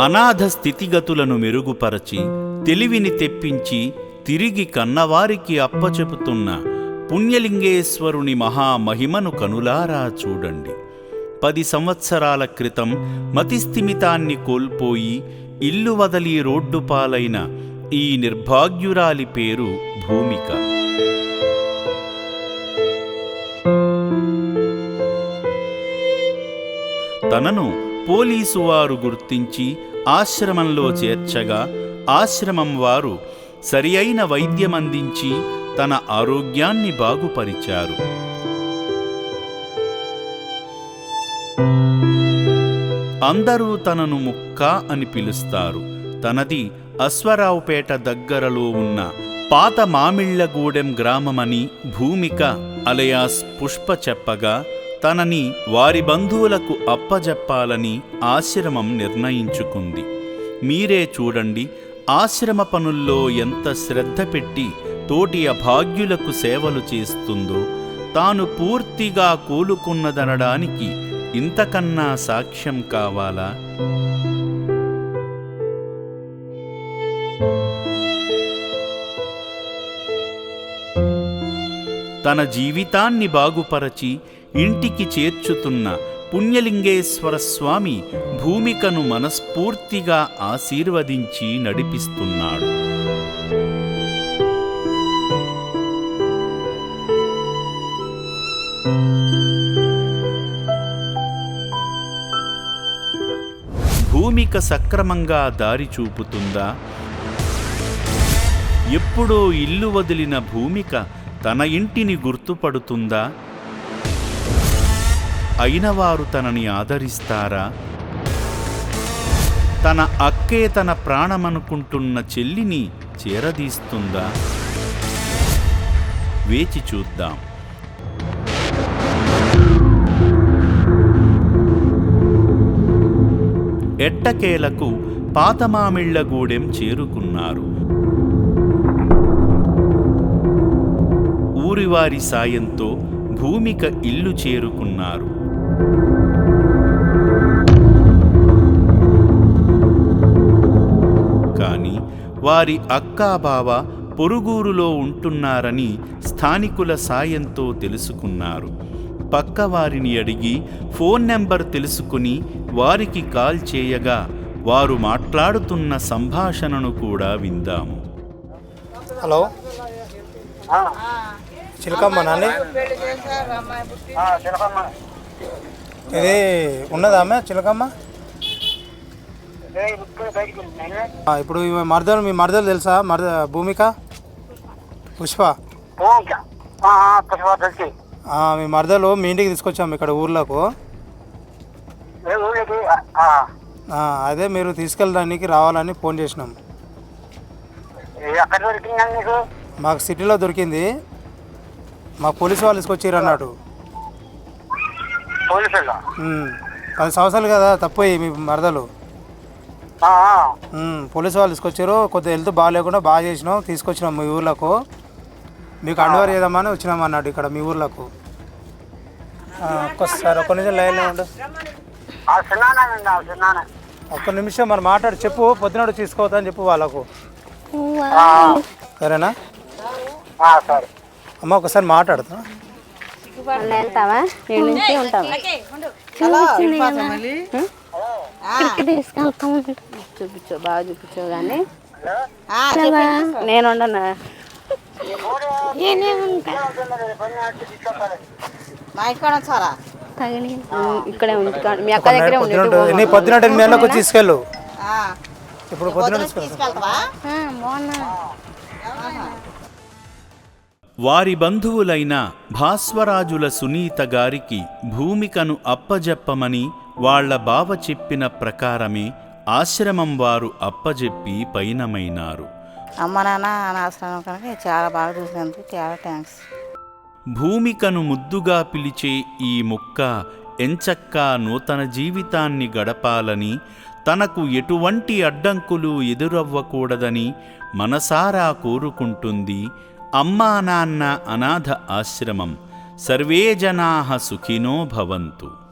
అనాథ స్థితిగతులను మెరుగుపరచి తెలివిని తెప్పించి తిరిగి కన్నవారికి అప్పచెపుతున్న పుణ్యలింగేశ్వరుని మహామహిమను కనులారా చూడండి. పది సంవత్సరాల క్రితం మతిస్థిమితాన్ని కోల్పోయి ఇల్లు వదలి రోడ్డు పాలైన ఈ నిర్భాగ్యురాలి పేరు భూమిక. తనను పోలీసు వారు గుర్తించి ఆశ్రమంలో చేర్చగా ఆశ్రమం వారు సరి అయిన వైద్యమందించి తన ఆరోగ్యాన్ని బాగుపరిచారు. అందరూ తనను ముక్క అని పిలుస్తారు. తనది అశ్వరావుపేట దగ్గరలో ఉన్న పాత మామిళ్ళగూడెం గ్రామమని భూమిక అలయాస్ పుష్ప చెప్పగా తనని వారి బంధువులకు అప్పజెప్పాలని ఆశ్రమం నిర్ణయించుకుంది. మీరే చూడండి ఆశ్రమ పనుల్లో ఎంత శ్రద్ధ పెట్టి తోటి అభాగ్యులకు సేవలు చేస్తుందో తాను పూర్తిగా కోలుకున్నదనడానికి ఇంతకన్నా సాక్ష్యం కావాలా? తన జీవితాన్ని బాగుపరచి ఇంటికి చేర్చుతున్న పుణ్యలింగేశ్వర స్వామి భూమికను మనస్ఫూర్తిగా ఆశీర్వదించి నడిపిస్తున్నాడు. భూమిక సక్రమంగా దారి చూపుతుందా? ఎప్పుడో ఇల్లు వదిలిన భూమిక తన ఇంటిని గుర్తుపడుతుందా? అయినవారు తనని ఆదరిస్తారా? తన అక్కే తన ప్రాణమనుకుంటున్న చెల్లిని చేరదీస్తుందా? వేచి చూద్దాం. ఎట్టకేలకు పాతమామిళ్ళగూడెం చేరుకున్నారు. ఊరివారి సాయంతో భూమిక ఇల్లు చేరుకున్నారు. కాని వారి అక్కా బావ పొరుగురులో ఉంటున్నారని స్థానికుల సాయంతో తెలుసుకున్నారు. పక్కవారిని అడిగి ఫోన్ నెంబర్ తెలుసుకుని వారికి కాల్ చేయగా వారు మాట్లాడుతున్న సంభాషణను కూడా విందాము. హలో? చిలకమ్మ నాని? ఇది ఉన్నదా చిలకమ్మ? ఇప్పుడు మరదలు మీ మరదలు తెలుసా? మరద భూమిక? పుష్ప? మీ మరదలు మీ ఇంటికి తీసుకొచ్చాము ఇక్కడ ఊర్లోకు. అదే మీరు తీసుకెళ్ళడానికి రావాలని ఫోన్ చేసినాం. మాకు సిటీలో దొరికింది. మా పోలీసు వాళ్ళు పోలీసులు ఉమ్, పది సంవత్సరాలు కదా తప్పోయి మీ మరదలు. ఉమ్, పోలీసు వాళ్ళు తీసుకొచ్చారు కొద్దిగా హెల్త్ బాగాలేకుండా బాగా చేసినాం తీసుకొచ్చినాం మీ ఊర్లకు. మీకు అండవారు చేద్దామని వచ్చినాం అన్నాడు ఇక్కడ మీ ఊర్లకు. ఆ, ఒక్కసారి ఒక్క నిమిషం లైన్లో ఉండు. ఒక్క నిమిషం మరి మాట్లాడి చెప్పు పొద్దునాడు తీసుకోవద్దని చెప్పు వాళ్ళకు. సరేనా? సరే. అమ్మ ఒకసారి మాట్లాడతా. మళ్ళీ. వెళ్తావా నేను నుంచి ఉంటావా చూపించు బాగా చూపించు కానీ నేను ఉండను? ఇక్కడే ఉంచు మీ అక్క దగ్గరే ఉండి పొద్దున వచ్చి తీసుకెళ్ళు. ఇప్పుడు పొద్దున తీసుకెళ్తా. బాగున్నా. వారి బంధువులైన భాస్వరాజుల సునీత గారికి భూమికను అప్పజెప్పమని వాళ్ళ బావ చెప్పిన ప్రకారమే ఆశ్రమం వారు అప్పజెప్పి పైనమైనారు. అమ్మ నాన్న అనాశ్రమం కనుక చాలా బాగా చూసినందుకు చాలా థ్యాంక్స్ భూమికను ముద్దుగా పిలిచే ఈ ముక్క ఎంచక్కా నూతన జీవితాన్ని గడపాలని తనకు ఎటువంటి అడ్డంకులు ఎదురవ్వకూడదని మనసారా కోరుకుంటుంది అమ్మా నాన్న అనాథ ఆశ్రమం. సర్వే జనా సుఖినో భవంతు.